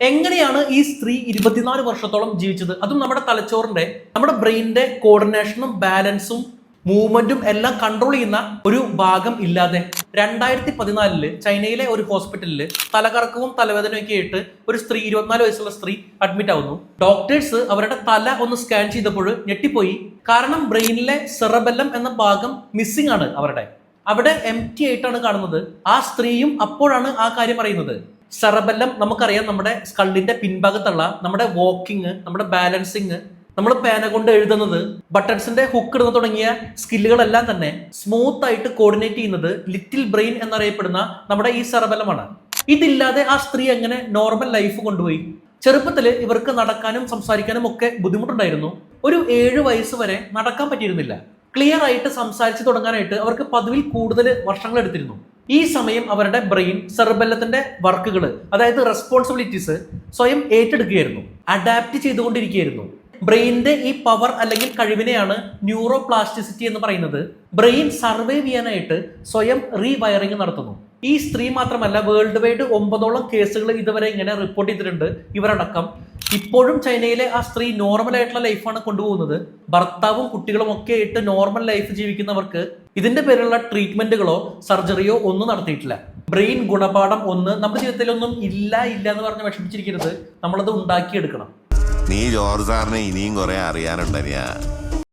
എങ്ങനെയാണ് ഈ സ്ത്രീ ഇരുപത്തിനാല് വർഷത്തോളം ജീവിച്ചത്? അതും നമ്മുടെ തലച്ചോറിന്റെ നമ്മുടെ ബ്രെയിനിന്റെ കോർഡിനേഷനും ബാലൻസും മൂവ്മെന്റും എല്ലാം കൺട്രോൾ ചെയ്യുന്ന ഒരു ഭാഗം ഇല്ലാതെ. രണ്ടായിരത്തി പതിനാലിൽ ചൈനയിലെ ഒരു ഹോസ്പിറ്റലിൽ തലകറക്കവും തലവേദനയും ഒക്കെ ആയിട്ട് ഒരു സ്ത്രീ ഇരുപത്തിനാല് വയസ്സുള്ള സ്ത്രീ അഡ്മിറ്റ് ആവുന്നു. ഡോക്ടേഴ്സ് അവരുടെ തല ഒന്ന് സ്കാൻ ചെയ്തപ്പോൾ ഞെട്ടിപ്പോയി. കാരണം ബ്രെയിനിലെ സെറബെല്ലം എന്ന ഭാഗം മിസ്സിംഗ് ആണ് അവരുടെ. അവിടെ എം ആയിട്ടാണ് കാണുന്നത്. ആ സ്ത്രീയും അപ്പോഴാണ് ആ കാര്യം അറിയുന്നത്. സെറബെല്ലം നമുക്കറിയാം നമ്മുടെ സ്കള്ളിന്റെ പിൻഭാഗത്തുള്ള നമ്മുടെ വാക്കിംഗ് നമ്മുടെ ബാലൻസിങ് നമ്മൾ പേന കൊണ്ട് എഴുതുന്നത് ബട്ടൺസിന്റെ ഹുക്ക് ഇടുന്ന തുടങ്ങിയ സ്കില്ലുകളെല്ലാം തന്നെ സ്മൂത്ത് ആയിട്ട് കോർഡിനേറ്റ് ചെയ്യുന്നത് ലിറ്റിൽ ബ്രെയിൻ എന്നറിയപ്പെടുന്ന നമ്മുടെ ഈ സെറബലമാണ് ഇതില്ലാതെ ആ സ്ത്രീ എങ്ങനെ നോർമൽ ലൈഫ് കൊണ്ടുപോയി? ചെറുപ്പത്തിൽ ഇവർക്ക് നടക്കാനും സംസാരിക്കാനും ഒക്കെ ബുദ്ധിമുട്ടുണ്ടായിരുന്നു. ഒരു ഏഴ് വയസ്സ് വരെ നടക്കാൻ പറ്റിയിരുന്നില്ല. ക്ലിയർ ആയിട്ട് സംസാരിച്ചു തുടങ്ങാനായിട്ട് അവർക്ക് പതിവിൽ കൂടുതൽ വർഷങ്ങൾ എടുത്തിരുന്നു. ഈ സമയം അവരുടെ ബ്രെയിൻ സെർബല്ലത്തിന്റെ വർക്കുകൾ അതായത് റെസ്പോൺസിബിലിറ്റീസ് സ്വയം ഏറ്റെടുക്കുകയായിരുന്നു. അഡാപ്റ്റ് ചെയ്തുകൊണ്ടിരിക്കുകയായിരുന്നു. ബ്രെയിനിന്റെ ഈ പവർ അല്ലെങ്കിൽ കഴിവിനെയാണ് ന്യൂറോ പ്ലാസ്റ്റിസിറ്റി എന്ന് പറയുന്നത്. ബ്രെയിൻ സർവൈവ് ചെയ്യാനായിട്ട് സ്വയം റീവയറിംഗ് നടത്തുന്നു. ഈ സ്ത്രീ മാത്രമല്ല വേൾഡ് വൈഡ് ഒമ്പതോളം കേസുകൾ ഇതുവരെ ഇങ്ങനെ റിപ്പോർട്ട് ചെയ്തിട്ടുണ്ട് ഇവരടക്കം. ഇപ്പോഴും ചൈനയിലെ ആ സ്ത്രീ നോർമൽ ആയിട്ടുള്ള ലൈഫാണ് കൊണ്ടുപോകുന്നത്. ഭർത്താവും കുട്ടികളും ഒക്കെ ആയിട്ട് നോർമൽ ലൈഫ് ജീവിക്കുന്നവർക്ക് ഇതിന്റെ പേരിലുള്ള ട്രീറ്റ്മെന്റുകളോ സർജറിയോ ഒന്നും നടത്തിയിട്ടില്ല. ബ്രെയിൻ ഗുണപാഠം ഒന്ന് നമ്മുടെ ജീവിതത്തിലൊന്നും ഇല്ല ഇല്ല എന്ന് പറഞ്ഞ് വിഷമിച്ചിരിക്കരുത്. നമ്മളത് ഉണ്ടാക്കിയെടുക്കണം. നീ ജോർജ് സാറിനെ ഇനിയും കുറെ അറിയാനുണ്ടനിയാ